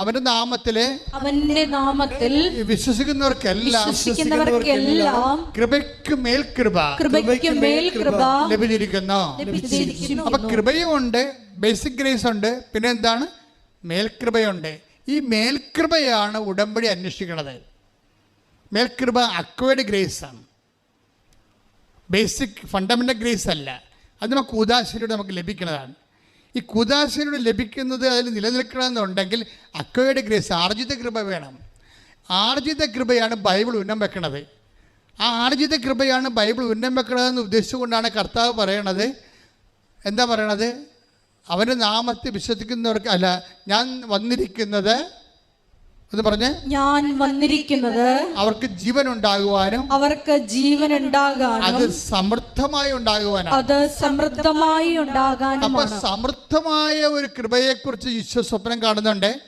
അവന്റെ നാമത്തിൽ അവന്റെ നാമത്തിൽ വിശ്വസിക്കുന്നവർക്കെല്ലാം വിശ്വസിക്കുന്നവർക്കെല്ലാം കൃപയ്ക്ക് മേൽ കൃപ കൃപയ്ക്ക് മേൽ കൃപ ലഭിച്ചിരിക്കുന്നു. അപ്പൊ കൃപയുമുണ്ട് ബേസിക് ഗ്രേസ് ഉണ്ട് പിന്നെ എന്താണ്? മേൽകൃപയുണ്ട് ഈ മേൽകൃപയാണ് ഉടമ്പടി അന്വേഷിക്കുന്നത്. മേൽകൃപ അക്വേർഡ് ഗ്രേസ് ആണ്. ബേസിക് ഫണ്ടമെന്റൽ ഗ്രേസ് അല്ല. അത് നമുക്ക് ഉദാശയിലൂടെ നമുക്ക് ലഭിക്കുന്നതാണ്. ഈ കുദാശയിലൂടെ ലഭിക്കുന്നത് അതിൽ നിലനിൽക്കണമെന്നുണ്ടെങ്കിൽ അക്കയുടെ ഗ്രേസ് ആർജിത കൃപ വേണം. ആർജിത കൃപയാണ് ബൈബിൾ ഉന്നം വെക്കണത്. ആ ആർജിത കൃപയാണ് ബൈബിൾ ഉന്നം വെക്കണതെന്ന് ഉദ്ദേശിച്ചുകൊണ്ടാണ് കർത്താവ് പറയണത്. എന്താ പറയണത്? അവന്റെ നാമത്തെ വിശ്വസിക്കുന്നവർക്ക് അല്ല ഞാൻ വന്നിരിക്കുന്നത് എന്ന് പറഞ്ഞ് ഞാൻ വന്നിരിക്കുന്നത് അവർക്ക് ജീവൻ ഉണ്ടാകുവാനും അവർക്ക് ജീവൻ ഉണ്ടാകാനും അത് സമൃദ്ധമായി ഉണ്ടാകുവാനും അത് സമൃദ്ധമായി ഉണ്ടാകാനും അപ്പൊ സമൃദ്ധമായ ഒരു കൃപയെക്കുറിച്ച് ഈശോ സ്വപ്നം കാണുന്നുണ്ട്.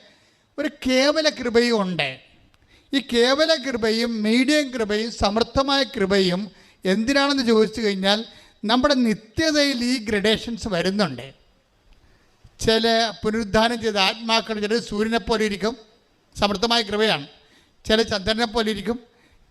ഒരു കേവല കൃപയും ഉണ്ട്. ഈ കേവല കൃപയും മീഡിയം കൃപയും സമൃദ്ധമായ കൃപയും എന്തിനാണെന്ന് ചോദിച്ചു കഴിഞ്ഞാൽ നമ്മുടെ നിത്യതയിൽ ഈ ഗ്രഡേഷൻസ് വരുന്നുണ്ട്. ചില പുനരുദ്ധാനം ചെയ്ത ആത്മാക്കൾ ചിലത് സൂര്യനെപ്പോലെ ഇരിക്കും. സമൃദ്ധമായ കൃപയാണ്. ചില ചന്ദ്രനെ പോലെ ഇരിക്കും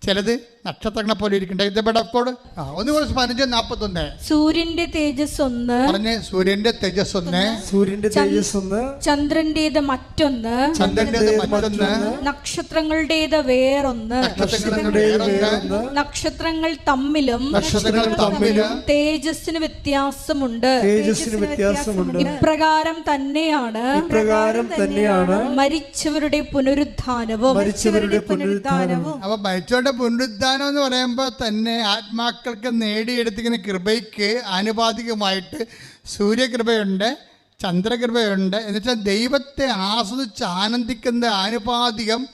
ചിലത് നക്ഷത്രങ്ങളെ പോലെ ഇരിക്കും ഇതോട് ആ ഒന്ന് കുറച്ച് പതിനഞ്ച് നാപ്പത്തൊന്ന്. സൂര്യന്റെ തേജസ് ഒന്ന് പറഞ്ഞേ സൂര്യന്റെ തേജസ് ഒന്ന്. സൂര്യന്റെ തേജസ് ഒന്ന് ചന്ദ്രന്റേത് മറ്റൊന്ന്. ചന്ദ്രന്റേത് മറ്റൊന്ന്. നക്ഷത്രങ്ങളുടേത് വേറൊന്ന്. നക്ഷത്രങ്ങളുടെ വേറൊന്ന്. നക്ഷത്രങ്ങൾ തമ്മിലും നക്ഷത്രങ്ങൾ തമ്മിലും തേജസ്സിന് വ്യത്യാസമുണ്ട്. തേജസ്സിന് വ്യത്യാസമുണ്ട്. ഇപ്രകാരം തന്നെയാണ്. ഇപ്രകാരം തന്നെയാണ് മരിച്ചവരുടെ പുനരുദ്ധാനവും. മരിച്ചവരുടെ പുനരുദ്ധാനവും. അപ്പൊ മരിച്ചവരുടെ പുനരുദ്ധാനം എന്ന് പറയുമ്പോൾ തന്നെ ആത്മാക്കൾക്ക് നേടിയെടുത്തിരിക്കുന്ന കൃപയ്ക്ക് ആനുപാതികമായിട്ട് സൂര്യകൃപയുണ്ട് ചന്ദ്രകൃപയുണ്ട്. എന്നുവെച്ചാൽ ദൈവത്തെ ആസ്വദിച്ച് ആനന്ദിക്കുന്ന ആനുപാതികം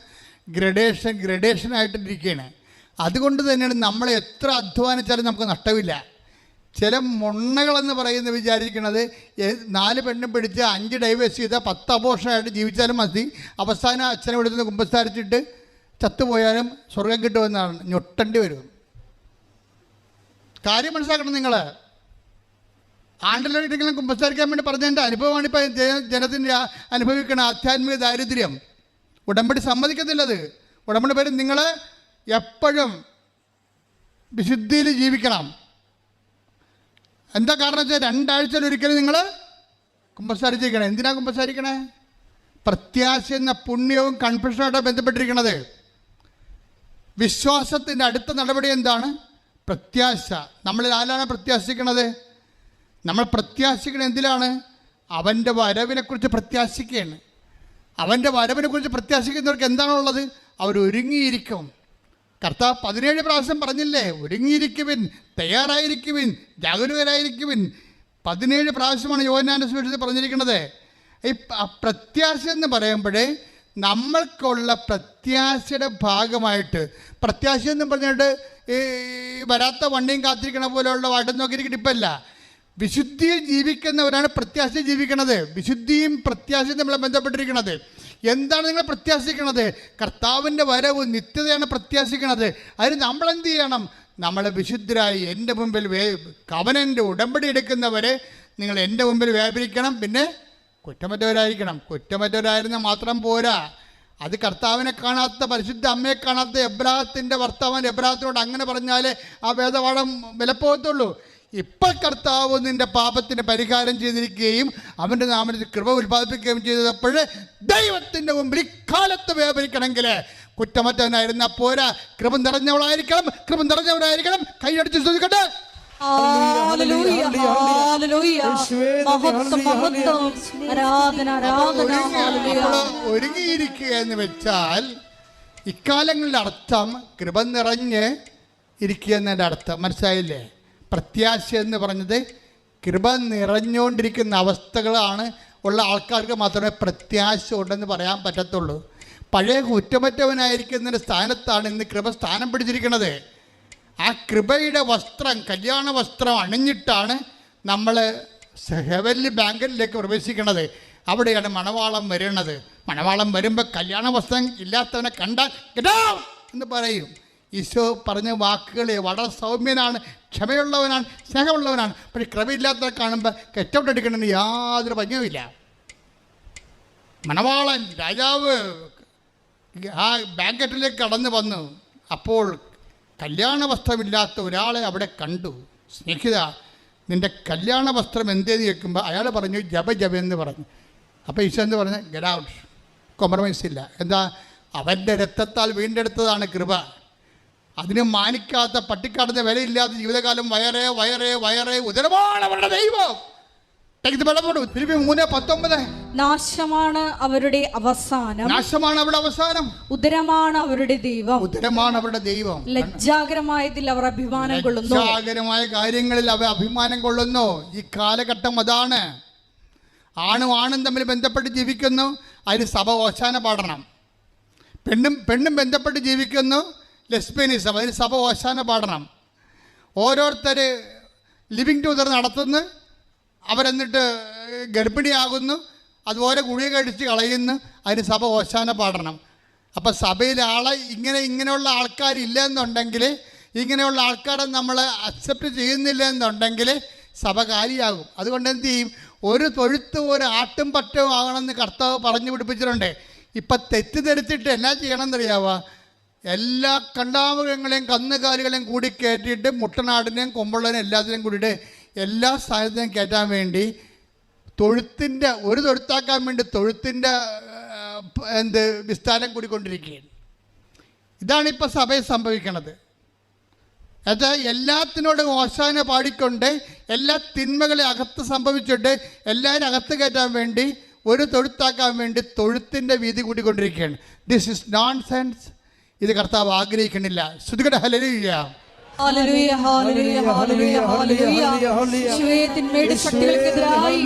ഗ്രഡേഷൻ ഗ്രഡേഷനായിട്ടിരിക്കുകയാണ് അതുകൊണ്ട് തന്നെയാണ് നമ്മൾ എത്ര അധ്വാനിച്ചാലും നമുക്ക് നഷ്ടമില്ല. ചില മൊണ്ണകളെന്ന് പറയുന്നത് വിചാരിക്കുന്നത് നാല് പെണ്ണും പിടിച്ച് അഞ്ച് ഡൈവേഴ്സ് ചെയ്താൽ പത്ത് അപോഷണമായിട്ട് ജീവിച്ചാലും മതി. അവസാനം അച്ഛനെ വിടുന്ന കുമ്പസാരിച്ചിട്ട് ചത്തുപോയാലും സ്വർഗം കിട്ടുമെന്നാണ്. ഞൊട്ടേണ്ടി വരും. കാര്യം മനസ്സിലാക്കണം നിങ്ങൾ ആണ്ടിലെങ്കിലും കുമ്പസാരിക്കാൻ വേണ്ടി പറഞ്ഞതിന്റെ അനുഭവമാണ് ഇപ്പോൾ ജനത്തിന്റെ അനുഭവിക്കുന്ന ആധ്യാത്മിക ദാരിദ്ര്യം. ഉടമ്പടി സമ്മതിക്കത്തില്ലത്. ഉടമ്പടി പേര് നിങ്ങൾ എപ്പോഴും വിശുദ്ധിയിൽ ജീവിക്കണം. എന്താ കാരണം വെച്ചാൽ രണ്ടാഴ്ചയിൽ ഒരിക്കലും നിങ്ങൾ കുമ്പസാരിച്ചിരിക്കണം. എന്തിനാ കുമ്പസാരിക്കണേ? പ്രത്യാശ എന്ന പുണ്യവും കൺഫ്യൂഷനുമായിട്ടാണ് ബന്ധപ്പെട്ടിരിക്കുന്നത് വിശ്വാസത്തിന്റെ അടുത്ത നടപടി എന്താണ്? പ്രത്യാശ. നമ്മളിൽ ആരാണ് പ്രത്യാശിക്കണത് നമ്മൾ പ്രത്യാശിക്കുന്നത് എന്തിലാണ്? അവന്റെ വരവിനെക്കുറിച്ച് പ്രത്യാശിക്കുകയാണ്. അവന്റെ വരവിനെക്കുറിച്ച് പ്രത്യാശിക്കുന്നവർക്ക് എന്താണുള്ളത്? അവർ ഒരുങ്ങിയിരിക്കും. കർത്താവ് പതിനേഴ് പ്രാവശ്യം പറഞ്ഞില്ലേ ഒരുങ്ങിയിരിക്കുവിൻ തയ്യാറായിരിക്കുവിൻ ജാഗരൂകരായിരിക്കുവിൻ. പതിനേഴ് പ്രാവശ്യമാണ് യോനാന്റെ സുവിശേഷത്തിൽ പറഞ്ഞിരിക്കുന്നത്. ഈ പ്രത്യാശ എന്ന് പറയുമ്പോഴേ നമ്മൾക്കുള്ള പ്രത്യാശയുടെ ഭാഗമായിട്ട് പ്രത്യാശ എന്ന് പറഞ്ഞിട്ട് ഈ വരാത്ത വണ്ടിയും കാത്തിരിക്കണ പോലെയുള്ള വടം നോക്കിയിരിക്കുന്ന ഇപ്പല്ല വിശുദ്ധിയിൽ ജീവിക്കുന്നവരാണ് പ്രത്യാശ ജീവിക്കണത്. വിശുദ്ധിയും പ്രത്യാശയും നമ്മളെ ബന്ധപ്പെട്ടിരിക്കുന്നത് എന്താണ് നിങ്ങൾ പ്രത്യാശിക്കണത്? കർത്താവിന്റെ വരവ് നിത്യതയാണ് പ്രത്യാശിക്കണത്. അതിന് നമ്മൾ എന്ത് ചെയ്യണം? നമ്മളെ വിശുദ്ധരായി എന്റെ മുമ്പിൽ വേ കവനന്റെ ഉടമ്പടി എടുക്കുന്നവരെ നിങ്ങൾ എന്റെ മുമ്പിൽ വ്യാപരിക്കണം. പിന്നെ കുറ്റമറ്റവരായിരിക്കണം. കുറ്റമറ്റവരായിരുന്നാൽ മാത്രം പോരാ. അത് കർത്താവിനെ കാണാത്ത പരിശുദ്ധ അമ്മയെ കാണാത്ത എബ്രാഹത്തിന്റെ വർത്തമാൻ എബ്രാഹത്തിനോട് അങ്ങനെ പറഞ്ഞാലേ ആ വേദപാഠം വിലപ്പോകത്തുള്ളൂ. ഇപ്പോൾ കർത്താവ് നിന്റെ പാപത്തിന് പരിഹാരം ചെയ്തിരിക്കുകയും അവന്റെ നാമത്തിൽ കൃപ ഉൽപ്പാദിപ്പിക്കുകയും ചെയ്തപ്പോൾ ദൈവത്തിന്റെ മുമ്പിൽ ഇക്കാലത്ത് വ്യാപരിക്കണമെങ്കിൽ കുറ്റമറ്റവനായിരുന്ന പോരാ. കൃപ നിറഞ്ഞവളായിരിക്കണം കൃപ നിറഞ്ഞവരായിരിക്കണം. കൈയടിച്ച് ശ്രദ്ധിക്കട്ടെ ഒരുങ്ങിയിരിക്കുക എന്ന് വെച്ചാൽ ഇക്കാലങ്ങളുടെ അർത്ഥം കൃപ നിറഞ്ഞ് ഇരിക്കുക എന്നതിന്റെ അർത്ഥം. മനസ്സിലായില്ലേ? പ്രത്യാശ എന്ന് പറഞ്ഞത് കൃപ നിറഞ്ഞുകൊണ്ടിരിക്കുന്ന അവസ്ഥകളാണ് ഉള്ള ആൾക്കാർക്ക് മാത്രമേ പ്രത്യാശ ഉണ്ടെന്ന് പറയാൻ പറ്റത്തുള്ളൂ. പഴയ കുറ്റമറ്റവനായിരിക്കുന്നതിന്റെ സ്ഥാനത്താണ് ഇന്ന് കൃപ സ്ഥാനം പിടിച്ചിരിക്കുന്നത്. ആ കൃപയുടെ വസ്ത്രം കല്യാണ വസ്ത്രം അണിഞ്ഞിട്ടാണ് നമ്മൾ ഹെവൻലി ബാങ്കിലേക്ക് പ്രവേശിക്കുന്നത്. അവിടെയാണ് മണവാളം വരുന്നത് മണവാളം വരുമ്പോൾ കല്യാണ വസ്ത്രം ഇല്ലാത്തവനെ കണ്ടാൽ കിട്ടാ out!" എന്ന് പറയും. ഈശോ പറഞ്ഞ വാക്കുകളെ വളരെ സൗമ്യനാണ് ക്ഷമയുള്ളവനാണ് സ്നേഹമുള്ളവനാണ്. പക്ഷേ കൃപയില്ലാത്തവരെ കാണുമ്പോൾ കെറ്റൗട്ട് എടുക്കണമെന്ന് യാതൊരു ഭംഗിയുമില്ല മണവാളൻ രാജാവ് ആ ബാങ്കറ്റിലേക്ക് കടന്നു വന്നു. അപ്പോൾ കല്യാണ വസ്ത്രമില്ലാത്ത ഒരാളെ അവിടെ കണ്ടു. സ്നേഹിത നിന്റെ കല്യാണ വസ്ത്രം എന്തേന്ന് കേൾക്കുമ്പോൾ അയാൾ പറഞ്ഞു ജപ ജപ എന്ന് പറഞ്ഞു. അപ്പോൾ ഈശോ എന്ന് പറഞ്ഞ്? ഗെറ്റ് ഔട്ട് കോംപ്രമൈസ് ഇല്ല. എന്താ? അവന്റെ രക്തത്താൽ വീണ്ടെടുത്തതാണ് കൃപ. അതിനെ മാനിക്കാത്ത പട്ടിക്കാടുന്ന വിലയില്ലാത്ത ജീവിതകാലം വയറേ വയറേ വയറേ ഉദരമാണ് അവരുടെ ദൈവം. നാശമാണ് അവരുടെ അവസാനം. നാശമാണ് അവരുടെ അവസാനം. ഉദരമാണ് അവരുടെ ദൈവം. ഉദരമാണ് അവരുടെ ദൈവം. ലജ്ജാകരമായതിൽ അവർ അഭിമാനം കൊള്ളുന്നു. ലജ്ജാകരമായ കാര്യങ്ങളിൽ അവർ അഭിമാനം കൊള്ളുന്നു. ഈ കാലഘട്ടം അതാണ്. ആണും ആണും തമ്മിൽ ബന്ധപ്പെട്ട് ജീവിക്കുന്നു. അതിന് സഭ ഓശാന പാടണം. പെണ്ണും പെണ്ണും ബന്ധപ്പെട്ട് ജീവിക്കുന്നു. ലെസ്ബിയനിസം അതിന് സഭ ഓശാന പാടണം. ഓരോരുത്തർ ലിവിങ് ടുഗദർ നടത്തുന്നു. അവരെന്നിട്ട് ഗർഭിണിയാകുന്നു അതുപോലെ ഗുളിക കഴിച്ച് കളയുന്നു അതിന് സഭ ഓശാന പാടണം. അപ്പം സഭയിൽ ആളെ ഇങ്ങനെ ഇങ്ങനെയുള്ള ആൾക്കാരില്ല എന്നുണ്ടെങ്കിൽ ഇങ്ങനെയുള്ള ആൾക്കാരെ നമ്മൾ അക്സെപ്റ്റ് ചെയ്യുന്നില്ല എന്നുണ്ടെങ്കിൽ സഭ കാലിയാകും. അതുകൊണ്ട് എന്ത് ചെയ്യും? ഒരു തൊഴുത്ത് ഒരു ആട്ടും പറ്റവും ആകണമെന്ന് കർത്താവ് പറഞ്ഞു പിടിപ്പിച്ചിട്ടുണ്ട്. ഇപ്പം തെറ്റിദ്ധരിച്ചിട്ട് എന്നാ ചെയ്യണമെന്നറിയാവുക എല്ലാ കണ്ടാമൃഗങ്ങളെയും കന്നുകാലികളെയും കൂടി കയറ്റിയിട്ട് മുട്ടനാടിനെയും കൊമ്പുള്ളതിനെയും എല്ലാത്തിനെയും കൂടിയിട്ട് എല്ലാ സാധനത്തെയും കയറ്റാൻ വേണ്ടി തൊഴുത്തിന്റെ ഒരു തൊഴുത്താക്കാൻ വേണ്ടി തൊഴുത്തിന്റെ എന്ത് വിസ്താരം കൂടിക്കൊണ്ടിരിക്കുകയാണ്. ഇതാണ് ഇപ്പോൾ സഭയിൽ സംഭവിക്കണത്. അത് എല്ലാത്തിനോടും ഓശാന പാടിക്കൊണ്ട് എല്ലാ തിന്മകളെ അകത്ത് സംഭവിച്ചിട്ട് എല്ലാവരും അകത്ത് കയറ്റാൻ വേണ്ടി ഒരു തൊഴുത്താക്കാൻ വേണ്ടി തൊഴുത്തിന്റെ വീതി കൂടിക്കൊണ്ടിരിക്കുകയാണ്. ദിസ് ഇസ് നോൺ സെൻസ് ഇത് കർത്താവ് ആഗ്രഹിക്കണില്ല ശ്രുതികട ഹലരില്ല തിന്മയുടെ ശക്തികൾക്കെതിരായി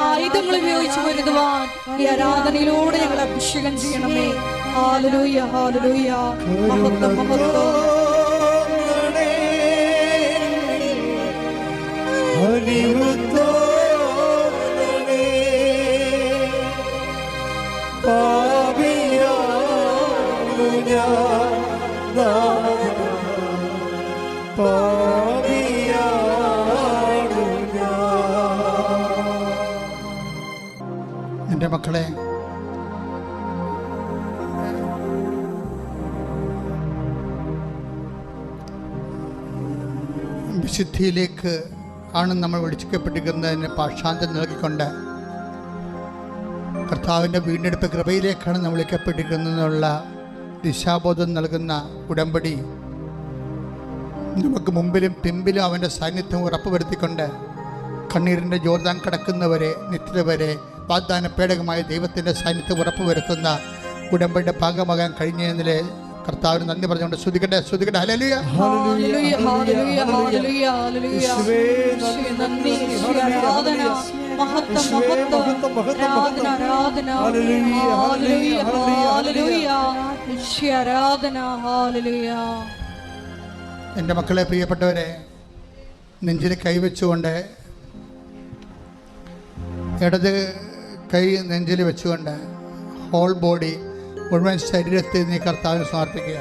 ആയുധങ്ങൾ ഉപയോഗിച്ച് വരുതുവാൻ ഈ ആരാധനയിലൂടെ ഞങ്ങൾ അഭിഷേകം ചെയ്യണമേ. ഹാലലൂയ ഹാലലൂയ മഹത്വം മഹത്വം. എന്റെ മക്കളെ വിശുദ്ധിയിലേക്ക് ആണ് നമ്മൾ വിളിച്ചിക്കപ്പെട്ടിരിക്കുന്നതിന് പാഷാന്തം നൽകിക്കൊണ്ട് കർത്താവിന്റെ വീണ്ടെടുപ്പ് കൃപയിലേക്കാണ് നമ്മൾ വിളിക്കപ്പെട്ടിരിക്കുന്നതിനുള്ള ദിശാബോധം നൽകുന്ന ഉടമ്പടി നമുക്ക് മുമ്പിലും പിമ്പിലും അവന്റെ സാന്നിധ്യം ഉറപ്പുവരുത്തിക്കൊണ്ട് കണ്ണീരിന്റെ ജോർദാൻ കടക്കുന്നവരെ നിത്യവരെ വാഗ്ദാന പേടകമായ ദൈവത്തിന്റെ സാന്നിധ്യം ഉറപ്പുവരുത്തുന്ന ഉടമ്പടിയുടെ ഭാഗമാകാൻ കഴിഞ്ഞതിലെ കർത്താവിന് നന്ദി പറഞ്ഞുകൊണ്ട് ശ്രുതിക്കട്ടെ ശ്രുതിക്കട്ടെ യേശുവേ, ആരാധന ആരാധന ആരാധന എന്റെ മക്കളെ പ്രിയപ്പെട്ടവരെ നെഞ്ചിൽ കൈവച്ചുകൊണ്ട് ഇടത് കൈ നെഞ്ചിൽ വെച്ചുകൊണ്ട് ഹോൾ ബോഡി മുഴുവൻ ശരീരത്തിൽ നീ കർത്താവിന് സമർപ്പിക്കുക.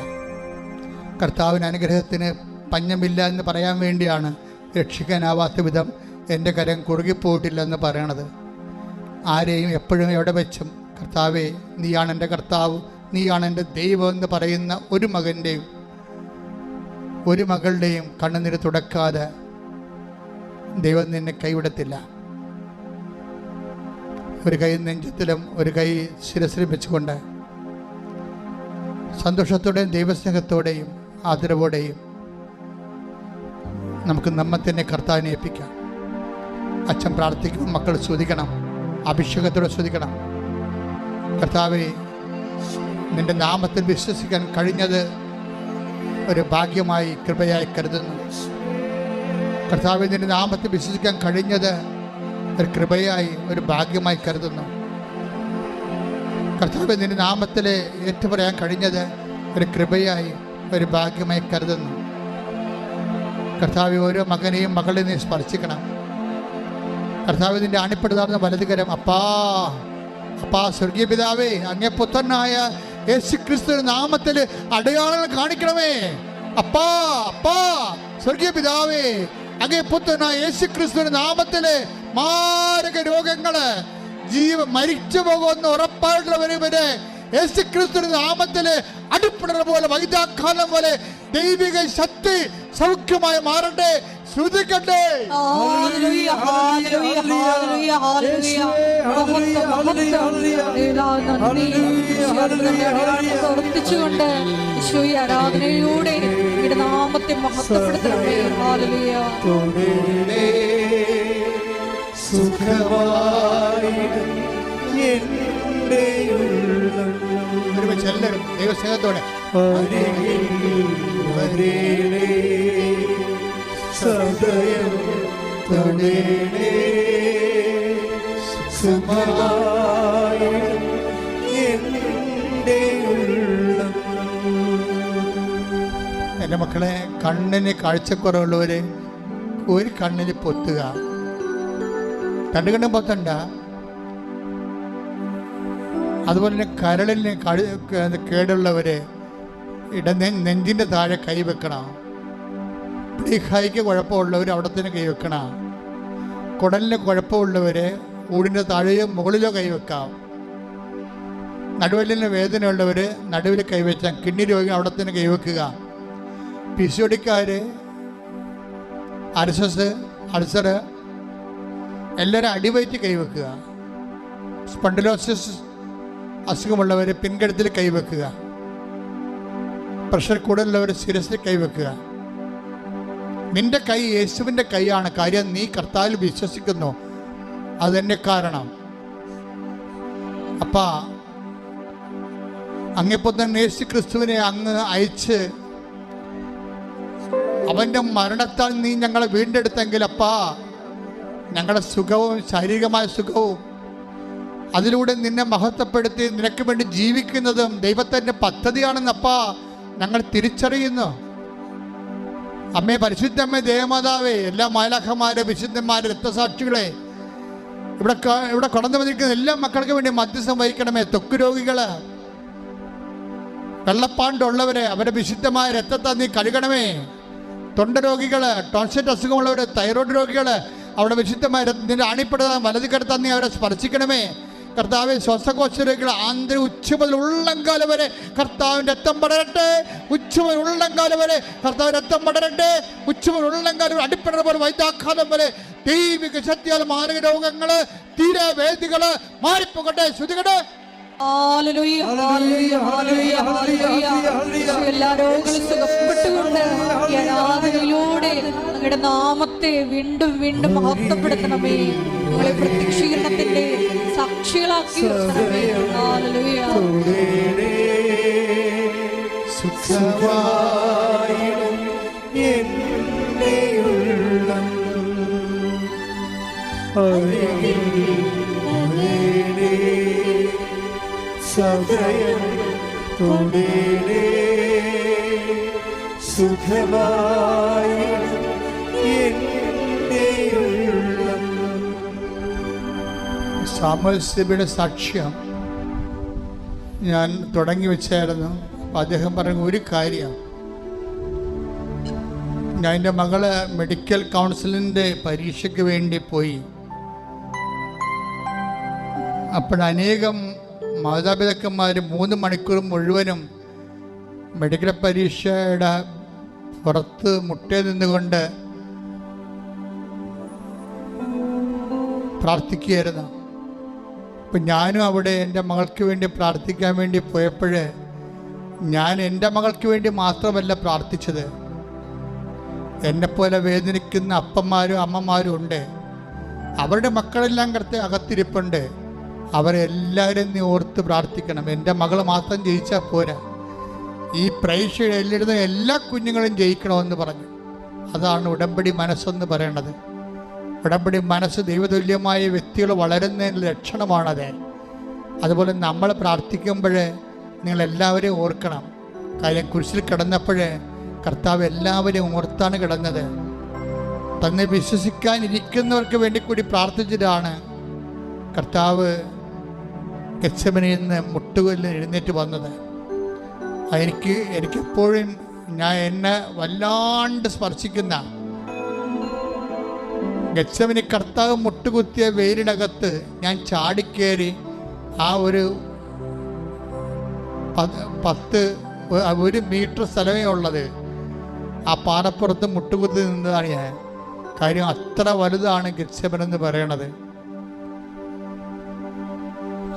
കർത്താവിന് അനുഗ്രഹത്തിന് പഞ്ഞമില്ല എന്ന് പറയാൻ വേണ്ടിയാണ് രക്ഷിക്കാനാവാത്ത വിധം എന്റെ കരം കുറുകിപ്പോയിട്ടില്ലെന്ന് പറയണത്. ആരെയും എപ്പോഴും എവിടെ വെച്ചും കർത്താവേ നീയാണ് എന്റെ കർത്താവ് നീയാണ് എന്റെ ദൈവം എന്ന് പറയുന്ന ഒരു മകന്റെയും ഒരു മകളുടെയും കണ്ണുനീര് തുടക്കാതെ ദൈവം നിന്നെ കൈവിടത്തില്ല. ഒരു കൈ നെഞ്ചത്തിലും ഒരു കൈ ശിരസിലും വെച്ചുകൊണ്ട് സന്തോഷത്തോടെയും ദൈവസ്നേഹത്തോടെയും ആദരവോടെയും നമുക്ക് നമ്മെ തന്നെ കർത്താവിനെ ഏൽപ്പിക്കാം. അച്ഛൻ പ്രാർത്ഥിക്കും മക്കൾ ശ്രദ്ധിക്കണം അഭിഷേകത്തോടെ ശ്രദ്ധിക്കണം കർത്താവെ നിന്റെ നാമത്തിൽ വിശ്വസിക്കാൻ കഴിഞ്ഞത് ഒരു ഭാഗ്യമായി കൃപയായി കരുതുന്നു. കർത്താവിന്റെ നാമത്തെ വിശ്വസിക്കാൻ കഴിഞ്ഞത് ഒരു കൃപയായി ഒരു ഭാഗ്യമായി കരുതുന്നു. കർത്താവ് നാമത്തിൽ ഏറ്റുപറയാൻ കഴിഞ്ഞത് ഒരു കൃപയായി ഒരു ഭാഗ്യമായി കരുതുന്നു. കർത്താവ് ഓരോ മകനെയും മകളെയും നീ സ്പർശിക്കണം. കർത്താവ് നിന്റെ അണിപ്പെടുതാർന്ന വലതുകരം അപ്പാ അപ്പാ സ്വർഗീയ പിതാവേ അങ്ങേ പുത്രനായ യേശു ക്രിസ്തു നാമത്തിൽ അടയാളങ്ങൾ കാണിക്കണമേ. അപ്പാ അപ്പാ സ്വർഗീയ പിതാവേ അങ്ങേ പുത്രനായ യേശു ക്രിസ്തു നാമത്തിൽ മാരക രോഗങ്ങൾ ജീവ മരിച്ചു പോകുമെന്ന് ഉറപ്പായിട്ടുള്ളവരെ വരെ യേശു ക്രിസ്തു നാമത്തിൽ അടിപ്പിടർ പോലെ വൈദ്യാഘാതം പോലെ ദൈവിക ശക്തി സൗഖ്യമായി മാറട്ടെ. ശ്രുതിക്കട്ടെ. പ്രവർത്തിച്ചുകൊണ്ട് ഈശോയെ ആരാധനയിലൂടെ ഇവിടെ നാമത്തെ മഹത്വപ്പെടുത്തണമേ. ഹാലലുയ ഉള്ളം ഒരുമിച്ച് എല്ലാവരും ദൈവസ്നേഹത്തോടെ. സദയം തൊടേണേ സുഖമായിടും എന്റെ മക്കളെ കണ്ണിന് കാഴ്ചക്കുറവുള്ളവര് ഒരു കണ്ണിന് പൊത്തുക. രണ്ട് കണ്ണും പൊത്തണ്ട. അതുപോലെ തന്നെ കരളിന് കഴി കേടുള്ളവരെ ഇട നെഞ്ചിന്റെ താഴെ കൈവെക്കണം പിടിഹായിക്ക് കുഴപ്പമുള്ളവർ അവിടെ തന്നെ കൈവെക്കണം കുടലിന് കുഴപ്പമുള്ളവർ ഊടിന്റെ താഴെയോ മുകളിലോ കൈവെക്കാം നടുവലിന് വേദനയുള്ളവർ നടുവിൽ കൈവച്ചാൽ കിഡ്നി രോഗി അവിടെ തന്നെ കൈവെക്കുക പിസിയൊടിക്കാർ അർസസ് അൾസർ എല്ലാവരും അടിവയറ്റ് കൈവെക്കുക സ്പണ്ടിലോസിസ് അസുഖമുള്ളവർ പിൻകഴുത്തിൽ കൈവെക്കുക. പ്രഷർ കൂടുതലുള്ളവർ ശിരസിൽ കൈവെക്കുക. നിന്റെ കൈ യേശുവിന്റെ കൈയാണ്. കാര്യം നീ കർത്താവിൽ വിശ്വസിക്കുന്നു. അതെന്നെ കാരണം. അപ്പാ തന്നെ യേശു ക്രിസ്തുവിനെ അങ്ങ് അയച്ച് അവന്റെ മരണത്താൽ നീ ഞങ്ങളെ വീണ്ടെടുത്തെങ്കിൽ അപ്പാ ഞങ്ങളുടെ സുഖവും ശാരീരികമായ സുഖവും അതിലൂടെ നിന്നെ മഹത്വപ്പെടുത്തി നിനക്ക് വേണ്ടി ജീവിക്കുന്നതും ദൈവത്തിന്റെ പദ്ധതിയാണെന്നപ്പാ ഞങ്ങൾ തിരിച്ചറിയുന്നു. അമ്മേ പരിശുദ്ധമ്മേ ദേവമാതാവേ എല്ലാ മാലാഖമാരെ വിശുദ്ധന്മാരെ രക്തസാക്ഷികളെ ഇവിടെ ഇവിടെ കടന്നു വന്നിരിക്കുന്ന എല്ലാ മക്കൾക്കും വേണ്ടി മധ്യസ്ഥം വഹിക്കണമേ ത്വക്ക് രോഗികൾ. വെള്ളപ്പാണ്ടുള്ളവരെ അവരെ വിശുദ്ധമായ രക്തത്തെ നീ കഴുകണമേ. തൊണ്ട രോഗികൾ ടോൺസെറ്റ് അസുഖമുള്ളവര് തൈറോയ്ഡ് രോഗികൾ അവിടെ വിശുദ്ധമായ നിന്റെ അണിപ്പെടുത്താൻ വലത് കരുത്താൻ നീ അവരെ സ്പർശിക്കണമേ. കർത്താവ് ശ്വാസകോശ രോഗികൾ ആന്തര ഉച്ചമുതൽ ഉള്ളംകാലം വരെ കർത്താവിന്റെ രക്തം പടരട്ടെ. ഉച്ചമുതൽ ഉള്ളംകാലം വരെ കർത്താവ് രക്തം പടരട്ടെ. ഉച്ചമുതൽ ഉള്ളംകാലം അടിപ്പടം പോലെ വൈദ്യാഘാതം വരെ ദൈവിക ശക്തിയാൽ മാരക രോഗങ്ങൾ തീരവേദികൾ മാറിപ്പോകട്ടെ. ശ്രുതികട്ടെ എല്ലാ രോഗങ്ങളും സുഖപ്പെട്ടുകൊണ്ട് ആരാധനയിലൂടെ അങ്ങയുടെ നാമത്തെ വീണ്ടും വീണ്ടും മഹത്വപ്പെടുത്തണമേ. നിങ്ങളെ പ്രത്യക്ഷീകരണത്തിന്റെ സാക്ഷികളാക്കി അരികിൽ സദയം ഉള്ളം സാമൂഹ്യസഭയുടെ സാക്ഷ്യം ഞാൻ തുടങ്ങി വെച്ചായിരുന്നു. അദ്ദേഹം പറഞ്ഞ ഒരു കാര്യം. ഞാൻ എന്റെ മകൾ മെഡിക്കൽ കൗൺസിലിന്റെ പരീക്ഷയ്ക്ക് വേണ്ടി പോയി. അപ്പോഴനേകം മാതാപിതാക്കന്മാർ മൂന്ന് മണിക്കൂർ മുഴുവനും മെഡിക്കൽ പരീക്ഷയുടെ പുറത്ത് മുട്ടേ നിന്നുകൊണ്ട് പ്രാർത്ഥിക്കുകയായിരുന്നു. അപ്പം ഞാനും അവിടെ എന്റെ മകൾക്ക് വേണ്ടി പ്രാർത്ഥിക്കാൻ വേണ്ടി പോയപ്പോൾ ഞാൻ എന്റെ മകൾക്ക് വേണ്ടി മാത്രമല്ല പ്രാർത്ഥിച്ചത്. എന്നെപ്പോലെ വേദനിക്കുന്ന അപ്പന്മാരും അമ്മമാരും ഉണ്ട്. അവരുടെ മക്കളെല്ലാം കറുത്ത് അകത്തിരിപ്പുണ്ട്. അവരെല്ലാവരും നീ ഓർത്ത് പ്രാർത്ഥിക്കണം. എന്റെ മകൾ മാത്രം ജയിച്ചാൽ പോരാ. ഈ പരീക്ഷയിൽ എല്ലിടുന്ന എല്ലാ കുഞ്ഞുങ്ങളും ജയിക്കണമെന്ന് പറഞ്ഞു. അതാണ് ഉടമ്പടി മനസ്സെന്ന് പറയേണ്ടത് ഉടമ്പടി മനസ്സ് ദൈവതുല്യമായ വ്യക്തികൾ വളരുന്നതിന്റെ ലക്ഷണമാണത്. അതുപോലെ നമ്മൾ പ്രാർത്ഥിക്കുമ്പോൾ നിങ്ങളെല്ലാവരെയും ഓർക്കണം. കാര്യം കുരിശിൽ കിടന്നപ്പോൾ കർത്താവ് എല്ലാവരെയും ഓർത്താണ് കിടന്നത്. തന്നെ വിശ്വസിക്കാനിരിക്കുന്നവർക്ക് വേണ്ടി കൂടി പ്രാർത്ഥിച്ചിട്ടാണ് കർത്താവ് ഗച്ചമനിൽ നിന്ന് മുട്ടുകൊല്ലിൽ എഴുന്നേറ്റ് വന്നത്. എനിക്ക് എനിക്കെപ്പോഴും ഞാൻ എന്നെ വല്ലാണ്ട് സ്പർശിക്കുന്ന ഗച്ചമിനി കർത്താവ് മുട്ടുകുത്തിയ വെയിലിനകത്ത് ഞാൻ ചാടിക്കേറി ആ ഒരു പത്ത് ഒരു മീറ്റർ സ്ഥലമേ ഉള്ളത്. ആ പാറപ്പുറത്ത് മുട്ടുകുത്തി നിന്നതാണ് ഞാൻ. കാര്യം അത്ര വലുതാണ് ഗച്ചമനെന്ന് പറയണത്.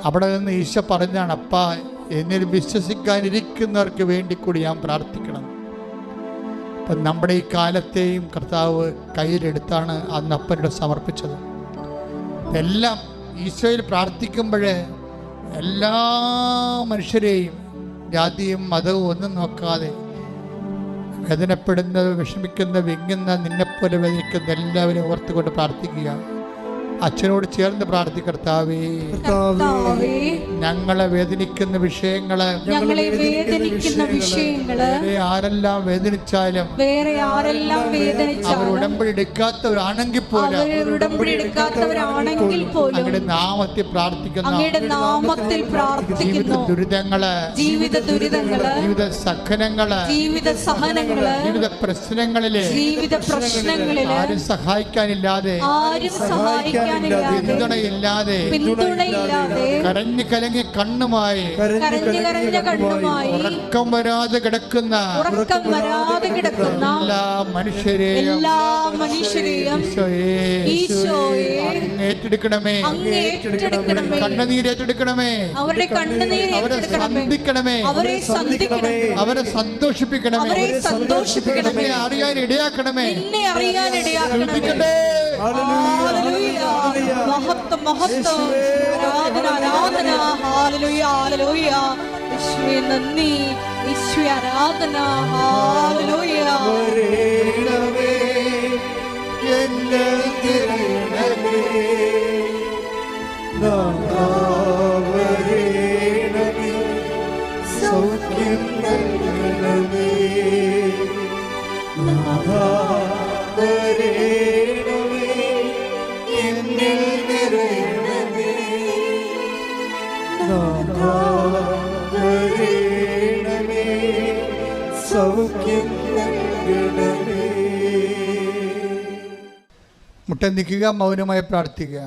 അവിടെ നിന്ന് ഈശോ പറഞ്ഞാണ് അപ്പ എന്നിൽ വിശ്വസിക്കാനിരിക്കുന്നവർക്ക് വേണ്ടി കൂടി ഞാൻ പ്രാർത്ഥിക്കണം. അപ്പം നമ്മുടെ ഈ കാലത്തെയും കർത്താവ് കയ്യിലെടുത്താണ് അന്ന് അപ്പനോട് സമർപ്പിച്ചത്. എല്ലാം ഈശോയിൽ പ്രാർത്ഥിക്കുമ്പോഴേ എല്ലാ മനുഷ്യരെയും ജാതിയും മതവും ഒന്നും നോക്കാതെ വേദനപ്പെടുന്ന വിഷമിക്കുന്ന വിങ്ങുന്ന നിന്നെപ്പോലെ വേദനിക്കുന്ന എല്ലാവരും ഓർത്തുകൊണ്ട് പ്രാർത്ഥിക്കുക. അച്ഛനോട് ചേർന്ന് പ്രാർത്ഥിക്കർത്താവേ. കർത്താവേ ഞങ്ങളെ വേദനിക്കുന്ന വിഷയങ്ങൾ ഞങ്ങളെ വേദനിക്കുന്ന വിഷയങ്ങൾ വേറെ ആരെല്ലാം വേദനിച്ചാലും വേറെ ആരെല്ലാം അവർ വേദനിച്ചാലും ഉടമ്പടി എടുക്കാത്തവരാണെങ്കിൽ പോലും അവർ പോലും അങ്ങയുടെ നാമത്തിൽ പ്രാർത്ഥിക്കുന്ന അങ്ങയുടെ നാമത്തിൽ പ്രാർത്ഥിക്കുന്നു. ദുരിതങ്ങൾ ജീവിത ദുരിതങ്ങൾ ജീവിത സഹനങ്ങൾ ജീവിത സഹനങ്ങൾ ജീവിത പ്രശ്നങ്ങളിലെ ജീവിത പ്രശ്നങ്ങളിൽ ആരും സഹായിക്കാനില്ലാതെ ആരും സഹായിക്കാനില്ലാതെ പിന്തുണയില്ലാതെ കരഞ്ഞു കലങ്ങി കണ്ണുമായി ഉറക്കം വരാതെ കിടക്കുന്ന എല്ലാ മനുഷ്യരെയും ഏറ്റെടുക്കണമേ. കണ്ണുനീരേറ്റെടുക്കണമേ അവരുടെ അവരെ ഏറ്റെടുക്കണമേ. സന്ധിക്കണമേ. അവരെ സന്തോഷിപ്പിക്കണമേ. അവരെ ഇടയാക്കണമേ. അറിയാൻ ഇടയാക്കണമേ. മഹത്വം മഹത്വം. ആരാധന ആരാധന. ഹാലലുയ ഹാലലുയ യേശുവേ നന്ദി. യേശുവേ ആരാധന. ഹാലലുയ സൗഖ്യം നൽകണമേ നാഥാ വരേണമേ. വരേണമേ സൗഖ്യം മുട്ട നിൽക്കുക മൗനമായി പ്രാർത്ഥിക്കുക.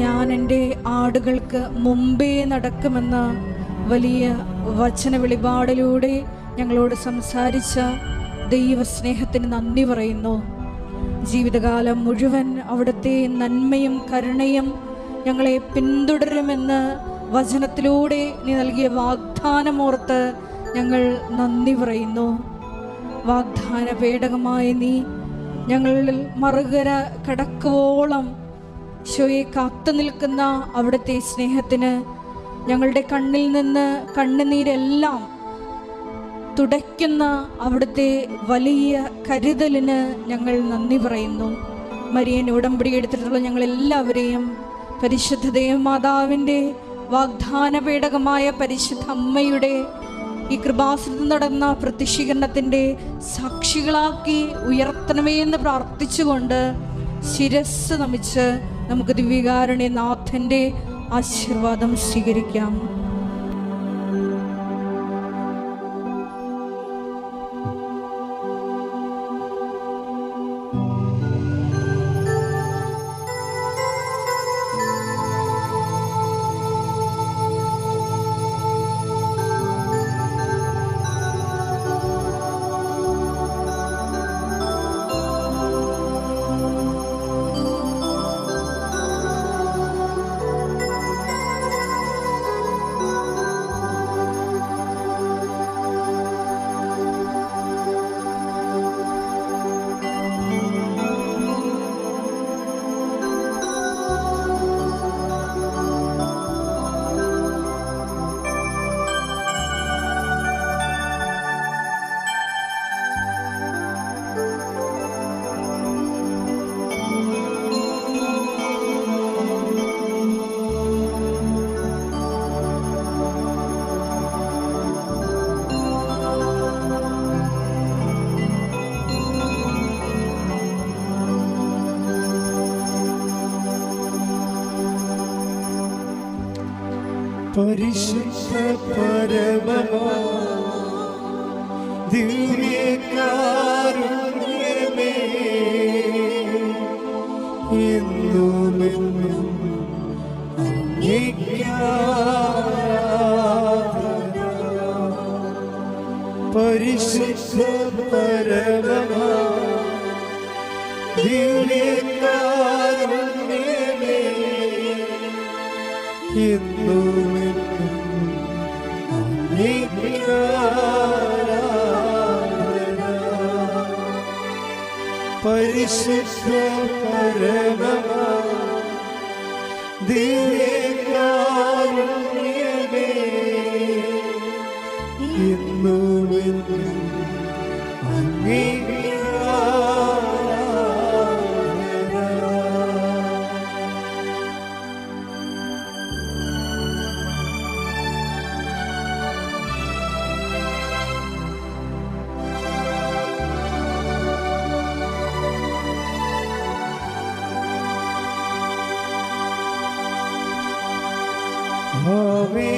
ഞാൻ എന്റെ ആടുകൾക്ക് മുമ്പേ നടക്കുമെന്ന വലിയ വചന വെളിപാടിലൂടെ ഞങ്ങളോട് സംസാരിച്ച ദൈവസ്നേഹത്തിന് നന്ദി പറയുന്നു. ജീവിതകാലം മുഴുവൻ അവിടുത്തെ നന്മയും കരുണയും ഞങ്ങളെ പിന്തുടരുമെന്ന് വചനത്തിലൂടെ നീ നൽകിയ വാഗ്ദാനമോർത്ത് ഞങ്ങൾ നന്ദി പറയുന്നു. വാഗ്ദാന പേടകമായ നീ ഞങ്ങളിൽ മറുകര കടക്കുവോളം ഈശോയെ കാത്തു നിൽക്കുന്ന അവിടുത്തെ സ്നേഹത്തിന് ഞങ്ങളുടെ കണ്ണിൽ നിന്ന് കണ്ണുനീരെല്ലാം തുടയ്ക്കുന്ന അവിടുത്തെ വലിയ കരുതലിന് ഞങ്ങൾ നന്ദി പറയുന്നു. മരിയൻ ഉടമ്പടി എടുത്തിട്ടുള്ള ഞങ്ങളെല്ലാവരെയും പരിശുദ്ധ ദേവമാതാവിന്റെ വാഗ്ദാന പേടകമായ പരിശുദ്ധ അമ്മയുടെ ഈ കൃപാസനത്തിൽ നടന്ന പ്രതിഷീകരണത്തിന്റെ സാക്ഷികളാക്കി ഉയർത്തണമേ എന്ന് പ്രാർത്ഥിച്ചുകൊണ്ട് ശിരസ് നമിച്ച് നമുക്ക് ദിവ്യകാരണി നാഥന്റെ ആശീർവാദം സ്വീകരിക്കാം. പരിശുദ്ധ പരമമാ ദിവ്യകാരുണ്യമേ എന്നുമെന്നും പരിശുദ്ധ പരമമാ ദിവ്യകാരുണ്യമേ. എന്നുമെന്നും പരിശുദ്ധ പരമമാ হবে